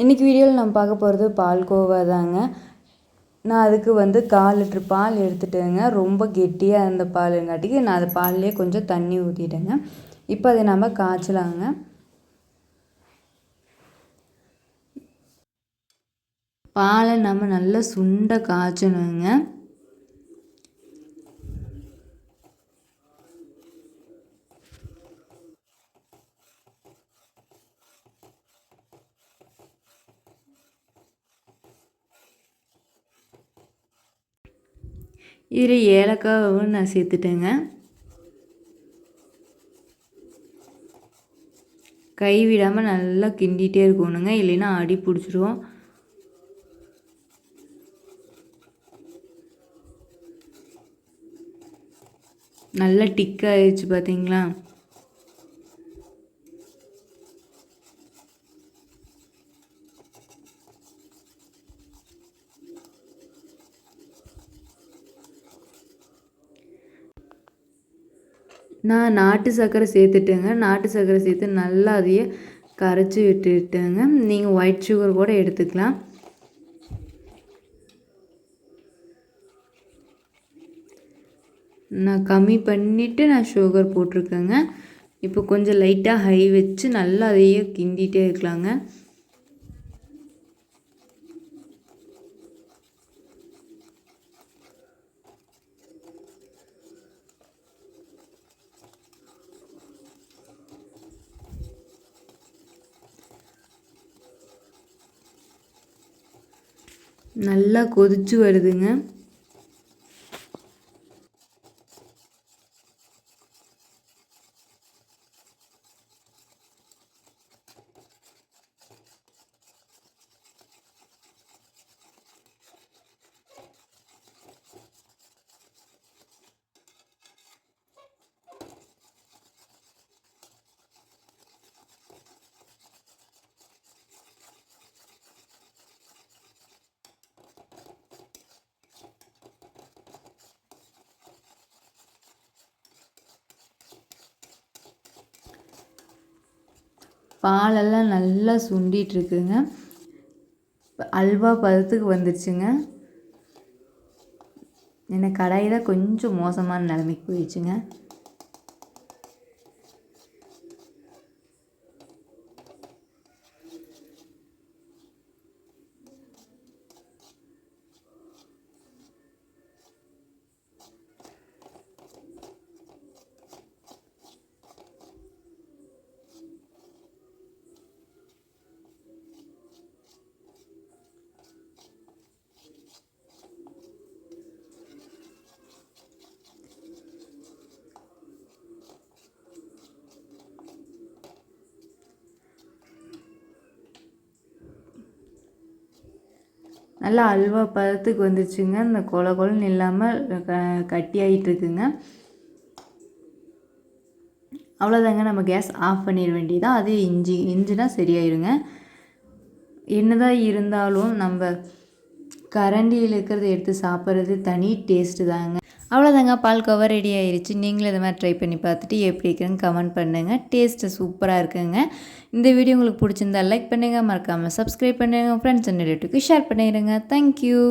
இன்றைக்கி வீடியோவில் நம்ம பார்க்க போகிறது பால்கோவா தாங்க. நான் அதுக்கு வந்து கால் லிட்ரு பால் எடுத்துட்டேங்க. ரொம்ப கெட்டியாக இருந்த பாலுங்காட்டிக்கு நான் அது பால்லேயே கொஞ்சம் தண்ணி ஊற்றிட்டேங்க இப்போ அதை நம்ம காய்ச்சலாங்க. பாலை நம்ம நல்லா சுண்ட காய்ச்சணுங்க. இதில் ஏலக்காவும் நான் சேர்த்துட்டேங்க. கை விடாமல் நல்லா கிண்டிகிட்டே இருக்கணுங்க. இல்லைன்னா அடி பிடிச்சிருவோம் நல்லா டிக்காகிடுச்சு பார்த்தீங்களா நான் நாட்டு சர்க்கரை சேர்த்துட்டேங்க. நாட்டு சர்க்கரை சேர்த்து நல்லா அதையே கரைச்சி விட்டுட்டேங்க. நீங்கள் ஒயிட் சுகர் கூட எடுத்துக்கலாம். நான் கம்மி பண்ணிவிட்டு நான் சுகர் போட்டிருக்கேங்க. இப்போ கொஞ்சம் லைட்டாக ஹை வச்சு நல்லா அதையே கிண்டிகிட்டே இருக்கலாங்க. நல்லா கொதிச்சு வருதுங்க. பாலெல்லாம் நல்லா சுண்டிகிட்ருக்குங்க அல்வா பதத்துக்கு வந்துடுச்சுங்க என்ன கடாய் தான் கொஞ்சம் மோசமான நிலைமைக்கு போயிடுச்சுங்க. நல்லா அல்வா பதத்துக்கு வந்துச்சுங்க. இந்த கொல கொலன்னு இல்லாமல் க கட்டி அவ்வளோதாங்க நம்ம கேஸ் ஆஃப் பண்ணிட வேண்டியதான் அதே இஞ்சி இஞ்சினா சரியாயிருங்க. என்னதான் இருந்தாலும் நம்ம கரண்டியில் இருக்கிறத எடுத்து சாப்பிட்றது தனி டேஸ்ட்டு தாங்க. அவ்வளோதாங்க பால் கவர் ரெடி ஆயிடுச்சு நீங்களும் இதை மாதிரி ட்ரை பண்ணி பார்த்துட்டு எப்படி இருக்குன்னு கமெண்ட் பண்ணுங்கள் டேஸ்ட்டு சூப்பராக இருக்குங்க. இந்த வீடியோ உங்களுக்கு பிடிச்சிருந்தா லைக் பண்ணுங்கள் மறக்காமல் சப்ஸ்கிரைப் பண்ணுங்கள் ஃப்ரெண்ட்ஸ் அண்ட் ரிலேட்டிவ்க்கு ஷேர் பண்ணிடுங்க தேங்க்யூ